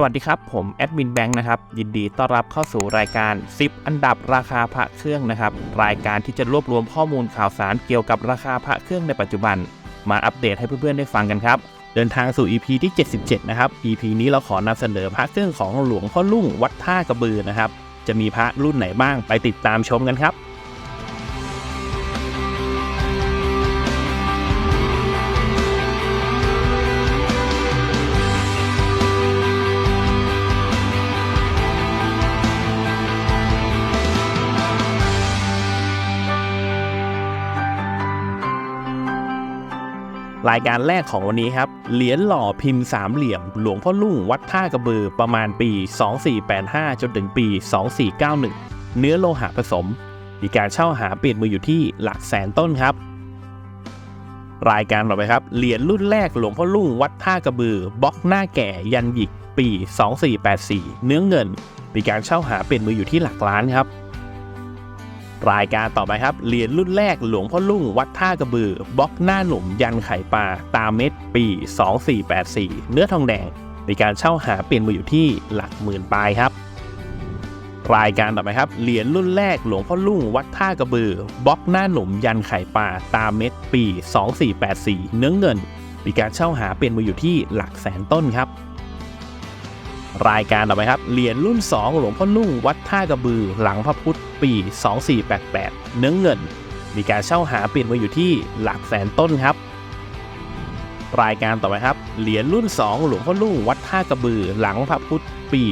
สวัสดีครับ ผมแอดมินแบงค์นะครับ ยินดีต้อนรับเข้าสู่รายการ 10 อันดับราคาพระเครื่องนะครับ รายการที่จะรวบรวมข้อมูลข่าวสารเกี่ยวกับราคาพระเครื่องในปัจจุบัน มาอัปเดตให้เพื่อนๆได้ฟังกันครับ เดินทางสู่ EP ที่ 77 นะครับ EP นี้เราขอนำเสนอพระเครื่องของหลวงพ่อลุ่งวัดท่ากระบือนะครับ จะมีพระรุ่นไหนบ้างไปติดตามชมกันครับ รายการแรกของวันนี้ครับ เหรียญหล่อพิมพ์สามเหลี่ยม หลวงพ่อลุ่งวัดท่ากระบือประมาณปี 2485 จนถึงปี 2491 เนื้อโลหะผสม มีการเช่าหาเปลี่ยนมืออยู่ที่หลักแสนต้นครับ รายการต่อไปครับ เหรียญรุ่นแรกหลวงพ่อลุ่งวัดท่ากระบือบล็อกหน้าแก่ยันหยิกปี 2484 เนื้อเงิน มีการเช่าหาเปลี่ยนมืออยู่ที่หลักล้านครับ รายการต่อไปครับ เหรียญรุ่นแรกหลวงพ่อลุ่งวัดท่ากระบือบล็อกหน้าหนุ่มยันไข่ปลาตามเม็ดปี 2484 เนื้อทองแดงมีการเช่าหาเปลี่ยนมือยู่ที่หลักหมื่นปลายครับ รายการต่อไปครับเหรียญรุ่นแรกหลวงพ่อลุ่งวัดท่ากระบือบล็อกหน้าหนุ่มยันไข่ปลาตามเม็ดปี 2484 เนื้อเงินมีการเช่าหาเปลี่ยนมืออยู่ที่หลักแสนต้นครับ รายการต่อไปครับ เหรียญรุ่น 2 หลวงพ่อนุ่งวัดท่ากระบือหลังพระพุทธปี 2488 เนื้อเงิน มีการเช่าหาเปลี่ยนมาอยู่ที่หลักแสนต้นครับ รายการต่อไปครับ เหรียญรุ่น 2 หลวงพ่อลุ่งวัดท่ากระบือหลังพระพุทธปี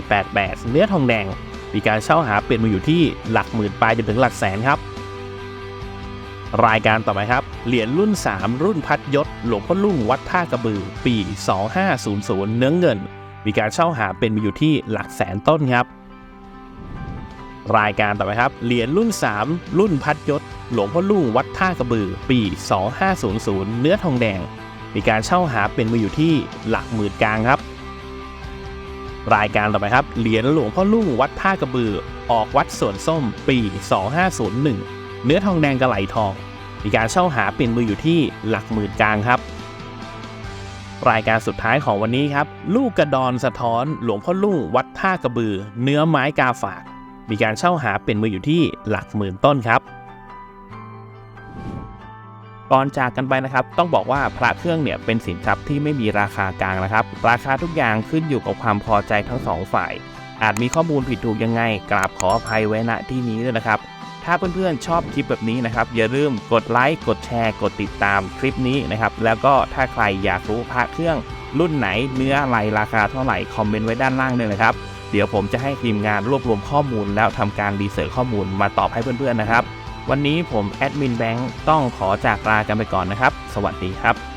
2488 เนื้อทองแดง มีการเช่าหาเปลี่ยนมาอยู่ที่หลักหมื่นปลายจนถึงหลักแสนครับรายการต่อไปครับ เหรียญรุ่น 3 รุ่นพัดยศ หลวงพ่อลุ่งวัดท่ากระบือ ปี 2500 เนื้อเงิน มีการเช่าหาเป็นมีอยู่ที่หลักแสนต้นครับ รายการต่อไปครับ เหรียญรุ่น 3 รุ่นพัดยศ หลวงพ่อลุ่งวัดท่ากระบือ ปี 2500 เนื้อทองแดง มีการเช่าหาเป็นมีอยู่ที่หลักหมื่นกลางครับ รายการต่อไปครับ เหรียญหลวงพ่อลุ่งวัดท่ากระบือ ออกวัดสวนส้ม ปี 2501 เนื้อทองแดงกระไหลทอง มีการเช่าหาเป็นมืออยู่ที่หลักหมื่นกลางครับ รายการสุดท้ายของวันนี้ครับ ลูกกระดอนสะท้อน หลวงพ่อลุ่งวัดท่ากระบือ เนื้อไม้กาฝาก มีการเช่าหาเป็นมืออยู่ที่หลักหมื่นต้นครับก่อนจากกันไปนะครับ ต้องบอกว่าพระเครื่องเนี่ยเป็นสินทรัพย์ที่ไม่มีราคากลางนะครับ ราคาทุกอย่างขึ้นอยู่กับความพอใจทั้งสองฝ่าย อาจมีข้อมูลผิดถูกยังไง กราบขออภัยไว้ณที่นี้ด้วยนะครับ ถ้าเพื่อนๆชอบคลิปแบบนี้นะครับอย่าลืมกดไลค์กดแชร์ กดติดตามคลิปนี้นะครับแล้วก็ถ้าใครอยากรู้พระเครื่องรุ่นไหนเนื้ออะไรราคาเท่าไหร่คอมเมนต์ไว้ด้านล่างเลยนะครับเดี๋ยวผมจะให้ทีมงานรวบรวมข้อมูล แล้วทำการรีเสิร์ชข้อมูลมาตอบให้เพื่อนๆนะครับ วันนี้ผมแอดมินแบงค์ต้องขอจากลากันไปก่อนนะครับ สวัสดีครับ